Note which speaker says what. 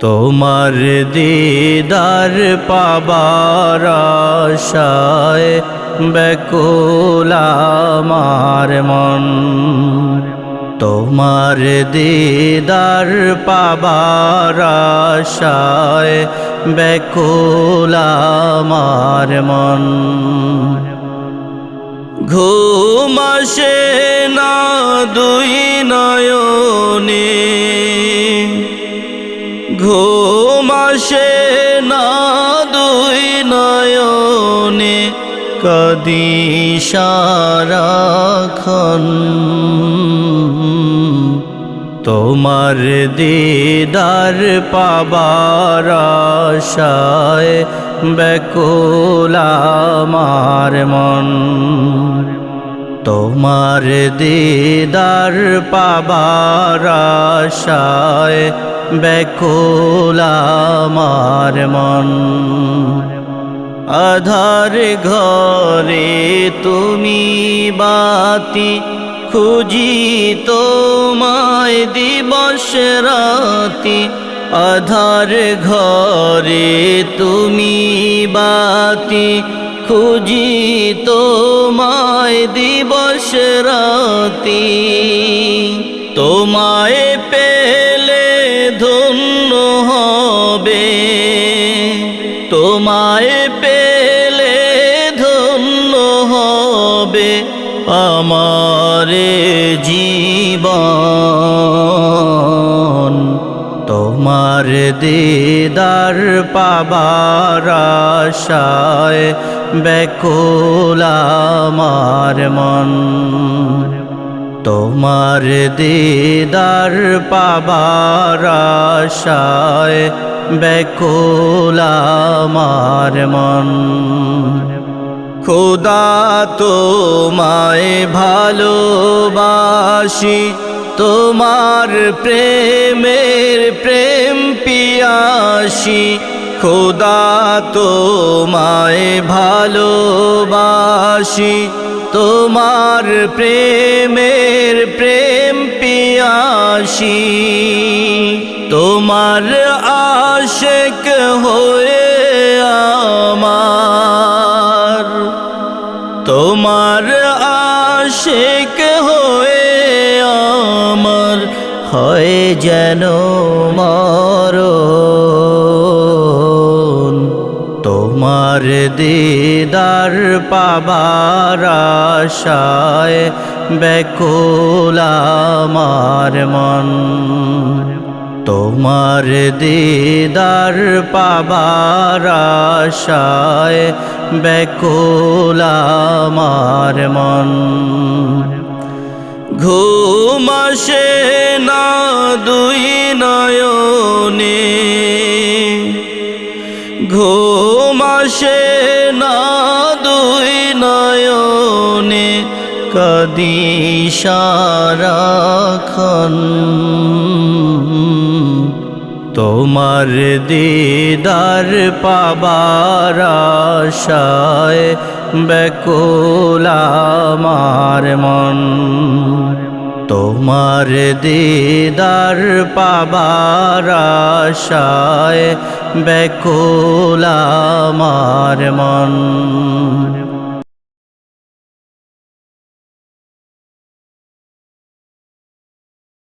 Speaker 1: তোমার দিদার পাবার আশায় ব্যাকুল আমার মন। তোমার দিদার পাবার আশায় ব্যাকুল আমার মন। ঘুম আসে না দুই নয়নে। ঘুম আসে না দুই নয়নে, কদি সারাক্ষণ। তোমার দিদার পাবার আশায় ব্যাকুল আমার মন। তোমার দিদার পাবার আশায় ব্যাকুল আমার মন। আধার ঘরে তুমি বাতি খুঁজি তোমায় দিবস রাতি। আধার ঘরে তুমি বাতি খুঁজি তোমায় দিবস রাতি। তোমায় আমার জীবন, তোমার দিদার পাবার আশায় ব্যাকুল আমার মন। তোমার দিদার পাবার আশায় ব্যাকুল আমার মন। খোদা তোমায় ভালোবাসি, তোমার প্রেমের প্রেম পিয়াসি, খোদা তোমায় ভালোবাসি, তোমার প্রেমের প্রেম পিয়াসি, তোমার আশেক হয়ে তোমার আশেক হয়ে আমার হয় যেন মরণ। তোমার দিদার পাবার আশায় ব্যাকুল আমার মন। তোমার দিদার পাবার আশায় ব্যাকুল আমার মন। ঘুম আসে না দুই নয়নে। ঘুম আসে না দুই নয়নে। কদি সারাক্ষণ। তোমার দিদার পাবার আশায় ব্যাকুল আমার মন। তোমার দিদার পাবার আশায় ব্যাকুল আমার মন।